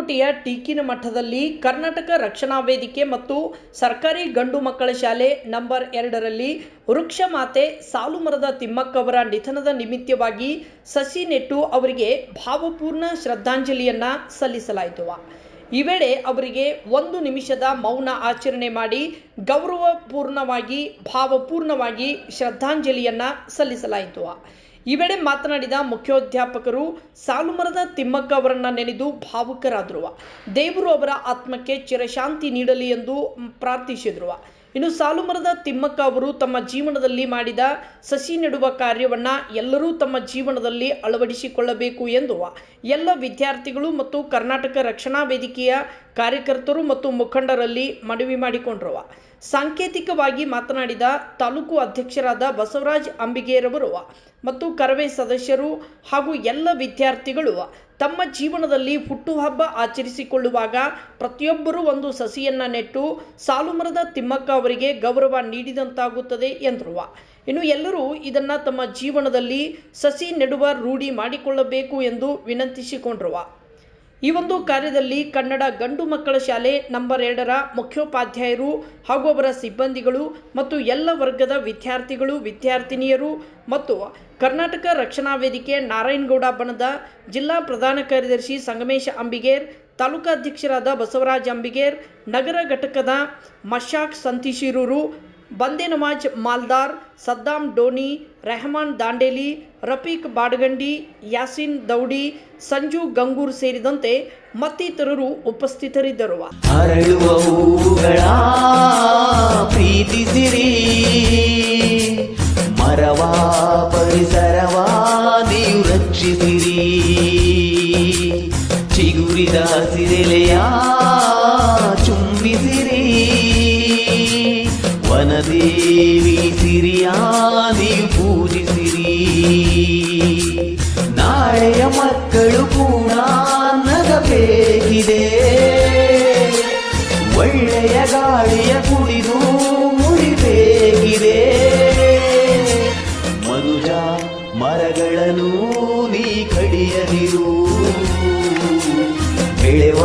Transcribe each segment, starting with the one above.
ಬಾಗಲಕೋಟೆಯ ಟೀಕಿನ ಮಠದಲ್ಲಿ ಕರ್ನಾಟಕ ರಕ್ಷಣಾ ವೇದಿಕೆ ಮತ್ತು ಸರ್ಕಾರಿ ಗಂಡು ಮಕ್ಕಳ ಶಾಲೆ ನಂಬರ್ ಎರಡರಲ್ಲಿ ವೃಕ್ಷಮಾತೆ ಸಾಲುಮರದ ತಿಮ್ಮಕ್ಕವರ ನಿಧನದ ನಿಮಿತ್ತವಾಗಿ ಸಸಿ ನೆಟ್ಟು ಅವರಿಗೆ ಭಾವಪೂರ್ಣ ಶ್ರದ್ಧಾಂಜಲಿಯನ್ನ ಸಲ್ಲಿಸಲಾಯಿತು. ಈ ವೇಳೆ ಅವರಿಗೆ ಒಂದು ನಿಮಿಷದ ಮೌನ ಆಚರಣೆ ಮಾಡಿ ಗೌರವಪೂರ್ಣವಾಗಿ, ಭಾವಪೂರ್ಣವಾಗಿ ಶ್ರದ್ಧಾಂಜಲಿಯನ್ನ ಸಲ್ಲಿಸಲಾಯಿತು. ಈ ವೇಳೆ ಮಾತನಾಡಿದ ಮುಖ್ಯೋಧ್ಯಾಪಕರು ಸಾಲುಮರದ ತಿಮ್ಮಕ್ಕ ಅವರನ್ನ ನೆನೆದು ಭಾವುಕರಾದ್ರುವ, ದೇವರು ಅವರ ಆತ್ಮಕ್ಕೆ ಚಿರಶಾಂತಿ ನೀಡಲಿ ಎಂದು ಪ್ರಾರ್ಥಿಸಿದ್ರುವ. ಇನ್ನು ಸಾಲುಮರದ ತಿಮ್ಮಕ್ಕ ಅವರು ತಮ್ಮ ಜೀವನದಲ್ಲಿ ಮಾಡಿದ ಸಸಿ ನೆಡುವ ಕಾರ್ಯವನ್ನ ಎಲ್ಲರೂ ತಮ್ಮ ಜೀವನದಲ್ಲಿ ಅಳವಡಿಸಿಕೊಳ್ಳಬೇಕು ಎಂದು ಎಲ್ಲ ವಿದ್ಯಾರ್ಥಿಗಳು ಮತ್ತು ಕರ್ನಾಟಕ ರಕ್ಷಣಾ ವೇದಿಕೆಯ ಕಾರ್ಯಕರ್ತರು ಮತ್ತು ಮುಖಂಡರಲ್ಲಿ ಮನವಿ ಮಾಡಿಕೊಂಡ್ರವ. ಸಾಂಕೇತಿಕವಾಗಿ ಮಾತನಾಡಿದ ತಾಲೂಕು ಅಧ್ಯಕ್ಷರಾದ ಬಸವರಾಜ್ ಅಂಬಿಗೇರವರು ಮತ್ತು ಕರವೇ ಸದಸ್ಯರು ಹಾಗೂ ಎಲ್ಲ ವಿದ್ಯಾರ್ಥಿಗಳು ತಮ್ಮ ಜೀವನದಲ್ಲಿ ಹುಟ್ಟುಹಬ್ಬ ಆಚರಿಸಿಕೊಳ್ಳುವಾಗ ಪ್ರತಿಯೊಬ್ಬರೂ ಒಂದು ಸಸಿಯನ್ನ ನೆಟ್ಟು ಸಾಲುಮರದ ತಿಮ್ಮಕ್ಕ ಅವರಿಗೆ ಗೌರವ ನೀಡಿದಂತಾಗುತ್ತದೆ ಎಂದರು. ಇನ್ನು ಎಲ್ಲರೂ ಇದನ್ನು ತಮ್ಮ ಜೀವನದಲ್ಲಿ ಸಸಿ ನೆಡುವ ರೂಢಿ ಮಾಡಿಕೊಳ್ಳಬೇಕು ಎಂದು ವಿನಂತಿಸಿಕೊಂಡ್ರು. ಈ ಒಂದು ಕಾರ್ಯದಲ್ಲಿ ಕನ್ನಡ ಗಂಡು ಮಕ್ಕಳ ಶಾಲೆ ನಂಬರ್ ಎರಡರ ಮುಖ್ಯೋಪಾಧ್ಯಾಯರು ಹಾಗೂ ಅವರ ಸಿಬ್ಬಂದಿಗಳು ಮತ್ತು ಎಲ್ಲ ವರ್ಗದ ವಿದ್ಯಾರ್ಥಿಗಳು, ವಿದ್ಯಾರ್ಥಿನಿಯರು ಮತ್ತು ಕರ್ನಾಟಕ ರಕ್ಷಣಾ ವೇದಿಕೆ ನಾರಾಯಣಗೌಡ ಬಣದ ಜಿಲ್ಲಾ ಪ್ರಧಾನ ಕಾರ್ಯದರ್ಶಿ ಸಂಗಮೇಶ ಅಂಬಿಗೇರ್, ತಾಲೂಕಾಧ್ಯಕ್ಷರಾದ ಬಸವರಾಜ್ ಅಂಬಿಗೇರ್, ನಗರ ಘಟಕದ ಮಶಾಕ್ ಸಂತಿಶಿರೂರು ಬಂದೆ ನಮಾಜ್ ಮಾಲ್ದಾರ್ ಸದ್ದಾಂ ಡೋನಿ ರೆಹಮಾನ್ ದಾಂಡೇಲಿ, ರಫೀಕ್ ಬಾಡಗಂಡಿ, ಯಾಸಿನ್ ದೌಡಿ, ಸಂಜು ಗಂಗೂರ್ ಸೇರಿದಂತೆ ಮತ್ತಿತರರು ಉಪಸ್ಥಿತರಿದ್ದರು. ಮರವ ಪರಿಸರವ ನೀವು ರಕ್ಷಿಸಿರಿ. ಚಿಗುರಿದ ಸಿರೆಲೆಯ ಚುಂಬಿಸಿರಿ. ವನದೇವಿ ಸಿರಿಯಾದಿ ಪೂಜಿಸಿರಿ. ನಾಳೆಯ ಮಕ್ಕಳು ಕೂಡ ನಗಬೇಕಿದೆ ಒಳ್ಳೆಯ ಗಾಳಿಯ ಕುಡಿದು ಮುಡಿಬೇಕಿದೆ ಮನುಜ, ಮರಗಳನ್ನು ನೀ ಕಡಿಯದಿರು. ಬೆಳೆವ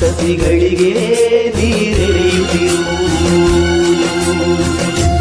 ಸಸಿಗಳಿಗೆ ನೀರೆರೆಯುತ್ತಿರು olur